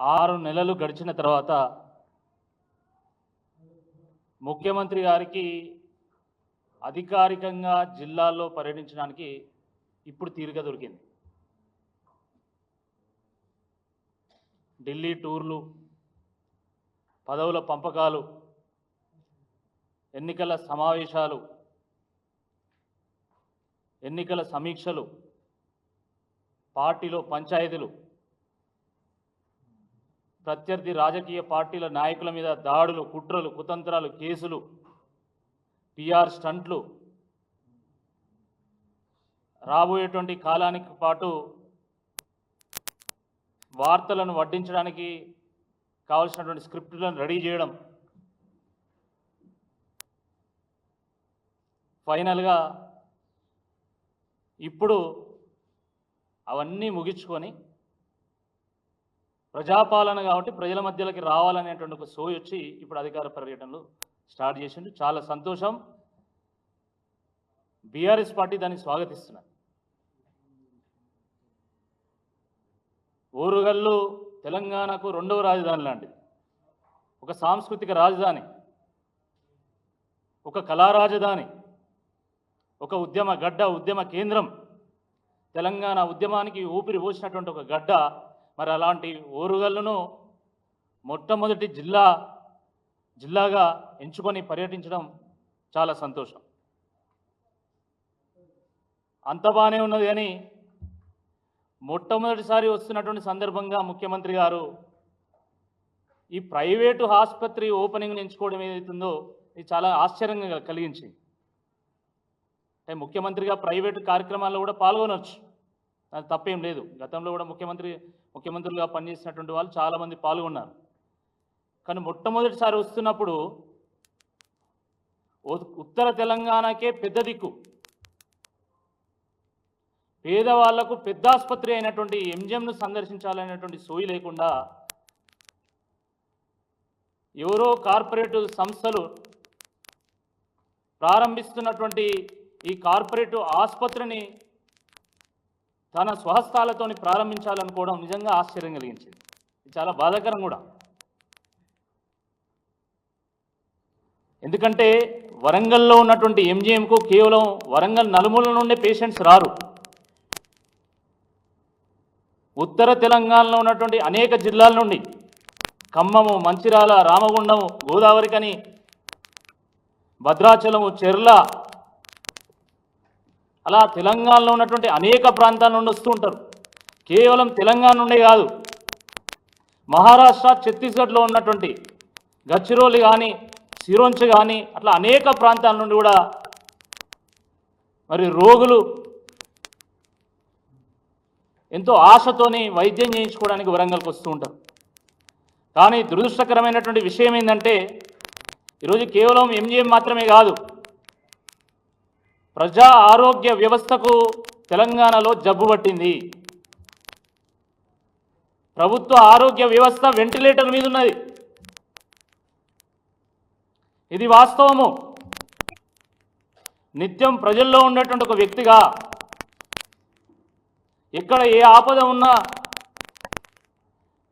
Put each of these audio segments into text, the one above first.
ఆరు నెలలు గడిచిన తర్వాత ముఖ్యమంత్రి గారికి అధికారికంగా జిల్లాల్లో పర్యటించడానికి ఇప్పుడు తీరిక దొరికింది. ఢిల్లీ టూర్లు పదవుల పంపకాలు ఎన్నికల సమావేశాలు ఎన్నికల సమీక్షలు పార్టీలో పంచాయతీలు ప్రత్యర్థి రాజకీయ పార్టీల నాయకుల మీద దాడులు కుట్రలు కుతంత్రాలు కేసులు పిఆర్ స్టంట్లు రాబోయేటువంటి కాలానికి పాటు వార్తలను వడ్డించడానికి కావలసినటువంటి స్క్రిప్టులను రెడీ చేయడం. ఫైనల్గా ఇప్పుడు అవన్నీ ముగించుకొని ప్రజాపాలన కాబట్టి ప్రజల మధ్యలోకి రావాలనేటువంటి ఒక సోయి వచ్చి ఇప్పుడు అధికార పర్యటనలు స్టార్ట్ చేసిండు. చాలా సంతోషం. బీఆర్ఎస్ పార్టీ దాన్ని స్వాగతిస్తున్నారు. ఓరుగల్లు తెలంగాణకు రెండవ రాజధాని లాంటిది. ఒక సాంస్కృతిక రాజధాని ఒక కళా రాజధాని ఒక ఉద్యమ గడ్డ ఉద్యమ కేంద్రం తెలంగాణ ఉద్యమానికి ఊపిరి పోసినటువంటి ఒక గడ్డ మరి అలాంటి ఓరుగల్లును మొట్టమొదటి జిల్లా జిల్లాగా ఎంచుకొని పర్యటించడం చాలా సంతోషం. అంత బాగానే ఉన్నది కానీ మొట్టమొదటిసారి వస్తున్నటువంటి సందర్భంగా ముఖ్యమంత్రి గారు ఈ ప్రైవేటు ఆసుపత్రి ఓపెనింగ్ ఎంచుకోవడం ఏదైతుందో ఇది చాలా ఆశ్చర్యంగా కలిగించింది. అంటే ముఖ్యమంత్రిగా ప్రైవేటు కార్యక్రమాల్లో కూడా పాల్గొనవచ్చు అది తప్పేం లేదు. గతంలో కూడా ముఖ్యమంత్రి ముఖ్యమంత్రులుగా పనిచేసినటువంటి వాళ్ళు చాలామంది పాల్గొన్నారు. కానీ మొట్టమొదటిసారి వస్తున్నప్పుడు ఉత్తర తెలంగాణకే పెద్ద దిక్కు. పేదవాళ్ళకు పెద్ద ఆసుపత్రి అయినటువంటి ఎంజిఎంను సందర్శించాలనేటువంటి సోయి లేకుండా ఎవరో కార్పొరేట్ సంస్థలు ప్రారంభిస్తున్నటువంటి ఈ కార్పొరేట్ ఆసుపత్రిని తన స్వహస్తాలతోని ప్రారంభించాలనుకోవడం నిజంగా ఆశ్చర్యం కలిగించింది. ఇది చాలా బాధాకరం కూడా. ఎందుకంటే వరంగల్లో ఉన్నటువంటి ఎంజిఎంకు కేవలం వరంగల్ నలుమూల నుండే పేషెంట్స్ రారు. ఉత్తర తెలంగాణలో ఉన్నటువంటి అనేక జిల్లాల నుండి ఖమ్మము మంచిరాల రామగుండం గోదావరికని భద్రాచలము చెర్ల అలా తెలంగాణలో ఉన్నటువంటి అనేక ప్రాంతాల నుండి వస్తూ ఉంటారు. కేవలం తెలంగాణ నుండే కాదు. మహారాష్ట్ర ఛత్తీస్గఢ్లో ఉన్నటువంటి గచ్చిరోలి కానీ సిరోంచ్ కానీ అట్లా అనేక ప్రాంతాల నుండి కూడా మరి రోగులు ఎంతో ఆశతోని వైద్యం చేయించుకోవడానికి వరంగల్కి వస్తూ ఉంటారు. కానీ దురదృష్టకరమైనటువంటి విషయం ఏంటంటే ఈరోజు కేవలం ఎంజిఎం మాత్రమే కాదు ప్రజా ఆరోగ్య వ్యవస్థకు తెలంగాణలో జబ్బు పట్టింది. ప్రభుత్వ ఆరోగ్య వ్యవస్థ వెంటిలేటర్ మీద ఉన్నది. ఇది వాస్తవము. నిత్యం ప్రజల్లో ఉండేటువంటి ఒక వ్యక్తిగా ఎక్కడ ఏ ఆపద ఉన్నా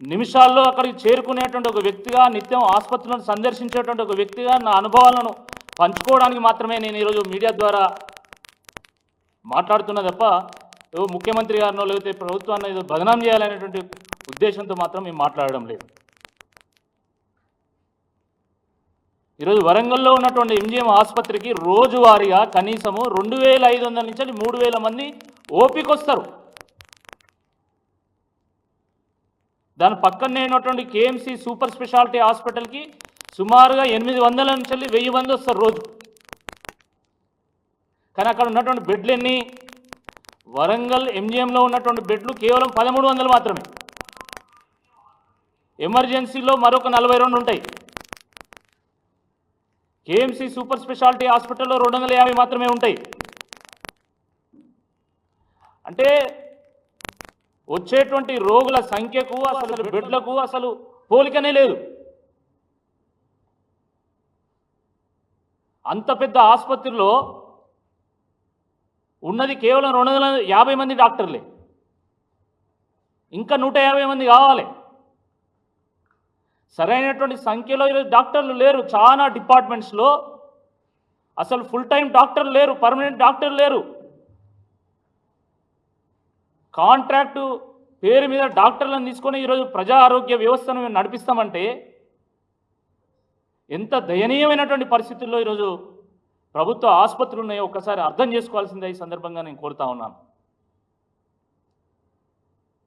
నిమిషాల్లో అక్కడికి చేరుకునేటువంటి ఒక వ్యక్తిగా నిత్యం ఆసుపత్రులను సందర్శించేటువంటి ఒక వ్యక్తిగా నా అనుభవాలను పంచుకోవడానికి మాత్రమే నేను ఈరోజు మీడియా ద్వారా మాట్లాడుతున్నా తప్ప ఏదో ముఖ్యమంత్రి గారినో లేకపోతే ప్రభుత్వాన్ని ఏదో బదనాం చేయాలనేటువంటి ఉద్దేశంతో మాత్రం మేము మాట్లాడడం లేదు. ఈరోజు వరంగల్లో ఉన్నటువంటి ఎంజిఎం ఆసుపత్రికి రోజువారీగా కనీసము రెండు వేల ఐదు వందల నుంచి మూడు వేల మంది ఓపిక వస్తారు దాని పక్కనే ఉన్నటువంటి కేఎంసి సూపర్ స్పెషాలిటీ హాస్పిటల్కి సుమారుగా ఎనిమిది వందల నుంచి వెయ్యి మంది వస్తారు రోజు. కానీ అక్కడ ఉన్నటువంటి బెడ్లు ఎన్ని వరంగల్ ఎంజిఎంలో ఉన్నటువంటి బెడ్లు కేవలం పదమూడు వందలు మాత్రమే. ఎమర్జెన్సీలో మరొక నలభై రెండు ఉంటాయి. కేఎంసి సూపర్ స్పెషాలిటీ హాస్పిటల్లో రెండు వందల యాభై మాత్రమే ఉంటాయి. అంటే వచ్చేటువంటి రోగుల సంఖ్యకు అసలు బెడ్లకు అసలు పోలికనే లేదు. అంత పెద్ద ఆసుపత్రిలో ఉన్నది కేవలం రెండు వందల యాభై మంది డాక్టర్లే. ఇంకా నూట యాభై మంది కావాలి. సరైనటువంటి సంఖ్యలో ఈరోజు డాక్టర్లు లేరు. చాలా డిపార్ట్మెంట్స్లో అసలు ఫుల్ టైం డాక్టర్లు లేరు. పర్మనెంట్ డాక్టర్లు లేరు. కాంట్రాక్టు పేరు మీద డాక్టర్లను తీసుకొని ఈరోజు ప్రజా ఆరోగ్య వ్యవస్థను మేము నడిపిస్తామంటే ఎంత దయనీయమైనటువంటి పరిస్థితుల్లో ఈరోజు ప్రభుత్వ ఆసుపత్రులు ఉన్నాయో ఒక్కసారి అర్థం చేసుకోవాల్సిందే ఈ సందర్భంగా నేను కోరుతా ఉన్నాను.